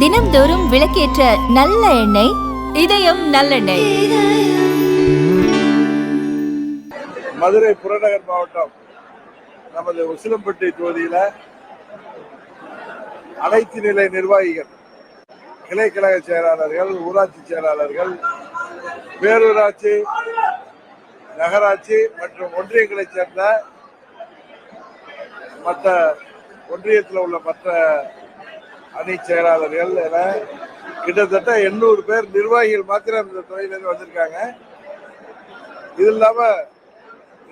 தினம்தோறும் விளக்கேற்ற நல்ல எண்ணெய் இதயம் நல்லெண்ணெய். மதுரை புறநகர் மாவட்டம் நமது உசிலம்பட்டி தொகுதியில அனைத்து நிலை நிர்வாகிகள் கிளை கழக செயலாளர்கள் ஊராட்சி செயலாளர்கள் பேரூராட்சி நகராட்சி மற்றும் ஒன்றியங்களைச் சேர்ந்த மற்ற ஒன்றியத்தில் உள்ள மற்ற அணி செயலாளர்கள் என கிட்டத்தட்ட எண்ணூறு பேர் நிர்வாகிகள் மாத்திரம் இந்த துறையிலிருந்து வந்திருக்காங்க. இது இல்லாம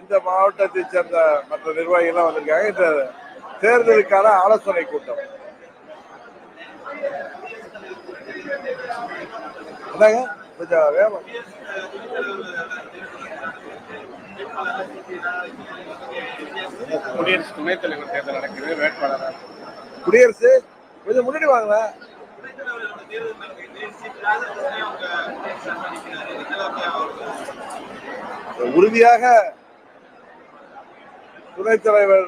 இந்த மாவட்டத்தை சேர்ந்த மற்ற நிர்வாகிகள்லாம் வந்திருக்காங்க. இந்த தேர்தலுக்கான ஆலோசனை கூட்டம். என்னங்க கொஞ்சம் வேகம். குடியரசு துணைத் தலைவர் தேர்தல் நடக்குது வேட்பாளராக குடியரசு கொஞ்சம் முன்னாடி வாங்க. உறுதியாக துணைத் தலைவர்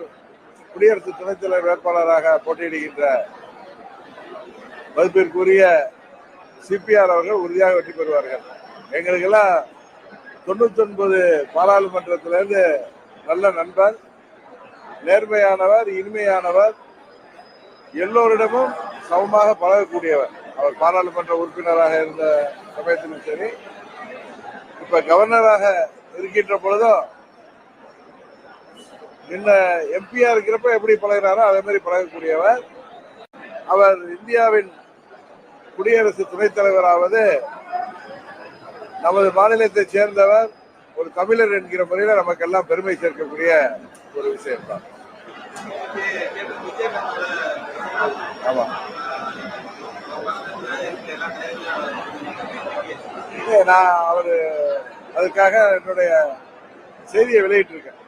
குடியரசு துணைத் தலைவர் வேட்பாளராக போட்டியிடுகின்ற மதிப்பிற்குரிய சிபிஆர் அவர்கள் உறுதியாக வெற்றி பெறுவார்கள். எங்களுக்கெல்லாம் தொண்ணூத்தி ஒன்பது பாராளுமன்றத்திலிருந்து நல்ல நண்பர். நேர்மையானவர் இனிமையானவர் எல்லோரிடமும் சமமாக பழகக்கூடியவர். அவர் பாராளுமன்ற உறுப்பினராக இருந்த சமயத்திலும் சரி இப்ப கவர்னராக இருக்கின்ற பொழுதும் என்ன எம்பியா இருக்கிறப்ப எப்படி பழகிறாரோ அதே மாதிரி பழகக்கூடியவர். அவர் இந்தியாவின் குடியரசு துணைத் தலைவராவது நமது மாநிலத்தைச் சேர்ந்தவர் ஒரு தமிழர் என்கிற முறையில் நமக்கெல்லாம் பெருமை சேர்க்கக்கூடிய ஒரு விஷயம்தான். நான் அவர் அதுக்காக என்னுடைய செய்தியை வெளியிட்டு இருக்கேன்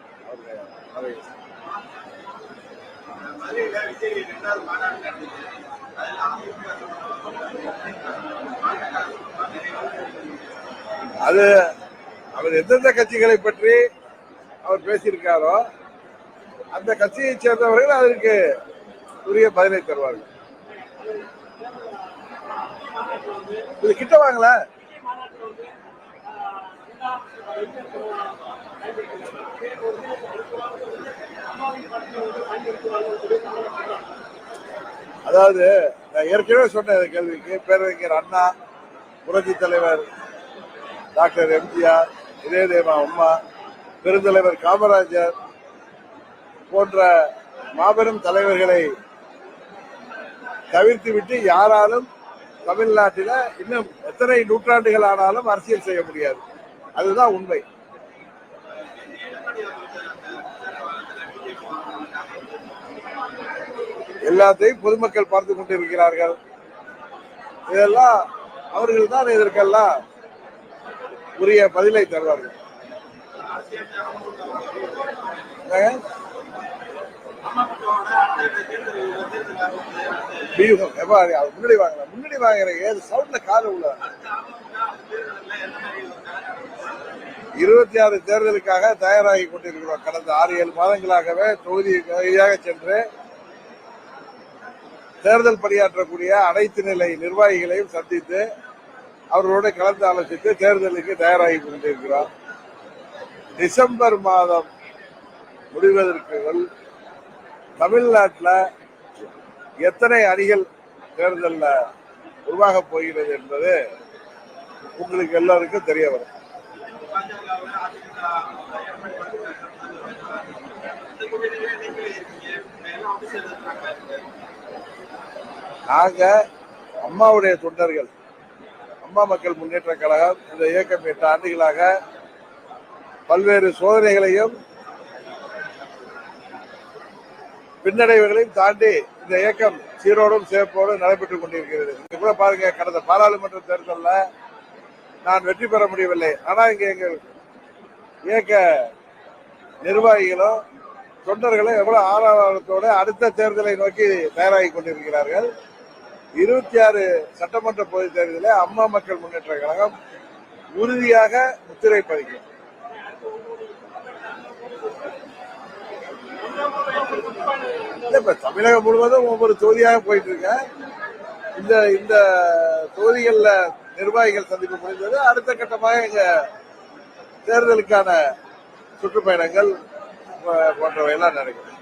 அது அவர் எந்தெந்த கட்சிகளை பற்றி அவர் பேசியிருக்காரோ அந்த கட்சியை சேர்ந்தவர்கள் அதற்கு உரிய பதிலை தருவார்கள். இது கிட்ட வாங்கல. அதாவது நான் ஏற்கனவே சொன்ன இந்த கேள்விக்கு. பேரறிஞர் அண்ணா புரட்சி தலைவர் டாக்டர் எம்ஜிஆர் இதயதேவா அம்மா பெருந்தலைவர் காமராஜர் போன்ற மாபெரும் தலைவர்களை தவிர்த்து விட்டு யாராலும் தமிழ்நாட்டில இன்னும் எத்தனை நூற்றாண்டுகள் ஆனாலும் அரசியல் செய்ய முடியாது. அதுதான் உண்மை. எல்லாத்தையும் பொதுமக்கள் பார்த்து கொண்டிருக்கிறார்கள். இதெல்லாம் அவர்கள் தான் இதற்கெல்லாம் உரிய பதிலை தருவார்கள். வியூகம் எவ்வாறு அது முன்னாடி வாங்கல முன்னாடி வாங்குற ஏது? சவுண்ட்ல காது உள்ள இருபத்தி ஆறு தேர்தலுக்காக தயாராகி கொண்டிருக்கிறோம். கடந்த ஆறு ஏழு மாதங்களாகவே தொகுதி வழியாக சென்று தேர்தல் பணியாற்றக்கூடிய அனைத்து நிலை நிர்வாகிகளையும் சந்தித்து அவர்களோடு கலந்து ஆலோசித்து தேர்தலுக்கு தயாராகி கொண்டிருக்கிறோம். டிசம்பர் மாதம் முடிவதற்குள் தமிழ்நாட்டில் எத்தனை அணிகள் தேர்தலில் உருவாக போகிறது என்பது உங்களுக்கு எல்லோருக்கும் தெரிய வரும். நாங்க அம்மாவுடைய தொண்டர்கள் அம்மா மக்கள் முன்னேற்ற கழகம் இந்த இயக்கம் எட்டு ஆண்டுகளாக பல்வேறு சோதனைகளையும் பின்னடைவுகளையும் தாண்டி இந்த இயக்கம் சீரோடும் சிறப்போடும் நடைபெற்றுக் கொண்டிருக்கிறது. இங்க கூட பாருங்க கடந்த பாராளுமன்ற தேர்தலில் நான் வெற்றி பெற முடியவில்லை. ஆனால் இங்கே எங்கள் இயக்க நிர்வாகிகளும் தொண்டர்களும் எவ்வளவு ஆரவாரத்தோடு அடுத்த தேர்தலை நோக்கி தயாராகி கொண்டிருக்கிறார்கள். இருபத்தி ஆறு சட்டமன்ற பொதுத் தேர்தலில் அம்மா மக்கள் முன்னேற்ற கழகம் உறுதியாக முத்திரை பதிக்கும். இப்போ தமிழகம் முழுவதும் ஒவ்வொரு தொகுதியாக போயிட்டு இருக்கேன் இந்த இந்த தொகுதிகளில் நிர்வாகிகள் சந்திப்பு முடிந்தது. அடுத்த கட்டமாக எங்க தேர்தலுக்கான சுற்றுப்பயணங்கள் போ- போன்றவை எல்லாம் நடக்கும்